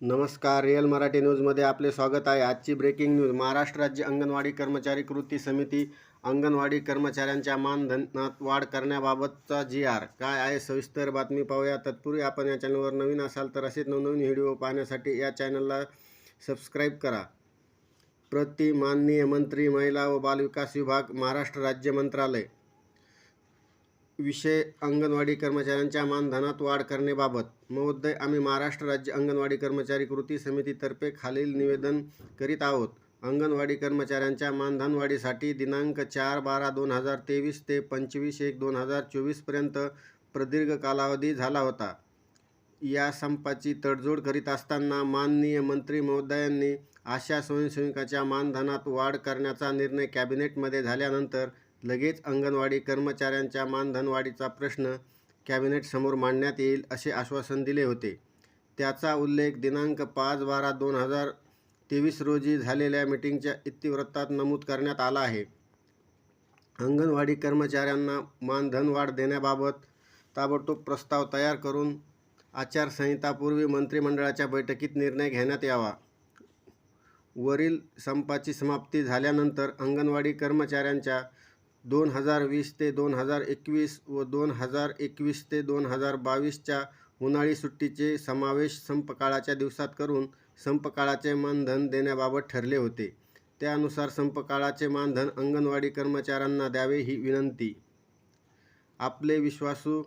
नमस्कार रिअल मराठी न्यूजमध्ये आपले स्वागत आहे. आजची ब्रेकिंग न्यूज महाराष्ट्र राज्य अंगणवाडी कर्मचारी कृती समिती अंगणवाडी कर्मचाऱ्यांच्या मानधनात वाढ करण्याबाबतचा जी आर. काय आहे? सविस्तर बातमी पाहूया. तत्पूर्वी आपण या चॅनलवर नवीन असाल तर असेच नवनवीन व्हिडिओ पाहण्यासाठी या चॅनलला सबस्क्राईब करा. प्रति माननीय मंत्री महिला व बालविकास विभाग महाराष्ट्र राज्य मंत्रालय. विषय अंगणवाडी कर्मचाऱ्यांच्या मानधनात वाढ करण्याबाबत महोदय आम्ही महाराष्ट्र राज्य अंगणवाडी कर्मचारी कृती समितीतर्फे खालील निवेदन करीत आहोत. अंगणवाडी कर्मचाऱ्यांच्या मानधनवाढीसाठी दिनांक चार बारा दोन हजार तेवीस ते पंचवीस एक दोन हजार चोवीसपर्यंत प्रदीर्घ कालावधी झाला होता. या संपाची तडजोड करीत असताना माननीय मंत्री महोदयांनी आशा स्वयंसेविकाच्या मानधनात वाढ करण्याचा निर्णय कॅबिनेटमध्ये झाल्यानंतर लगेच अंगणवाडी कर्मचाऱ्यांच्या मानधनवाढीचा प्रश्न कॅबिनेटसमोर मांडण्यात येईल असे आश्वासन दिले होते. त्याचा उल्लेख दिनांक पाच बारा दोन हजार तेवीस रोजी झालेल्या मिटिंगच्या इतिवृत्तात नमूद करण्यात आला आहे. अंगणवाडी कर्मचाऱ्यांना मानधन वाढ देण्याबाबत ताबडतोब प्रस्ताव तयार करून आचारसंहितापूर्वी मंत्रिमंडळाच्या बैठकीत निर्णय घेण्यात यावा. वरील संपाची समाप्ती झाल्यानंतर अंगणवाडी कर्मचाऱ्यांच्या दोन हजार वीस ते दोन हजार एकवीस व दोन हजार एकवीस ते दोन हजार बावीसच्या उन्हाळी सुट्टीचे समावेश संपकाळाच्या दिवसात करून संपकाळाचे मानधन देण्याबाबत ठरले होते. त्यानुसार संपकाळाचे मानधन अंगणवाडी कर्मचाऱ्यांना द्यावे ही विनंती. आपले विश्वासू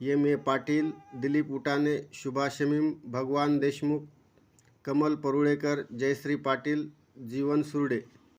एम. ए. पाटील दिलीप उटाणे शुभाशमीम भगवान देशमुख कमल परुळेकर जयश्री पाटील जीवन सुर्डे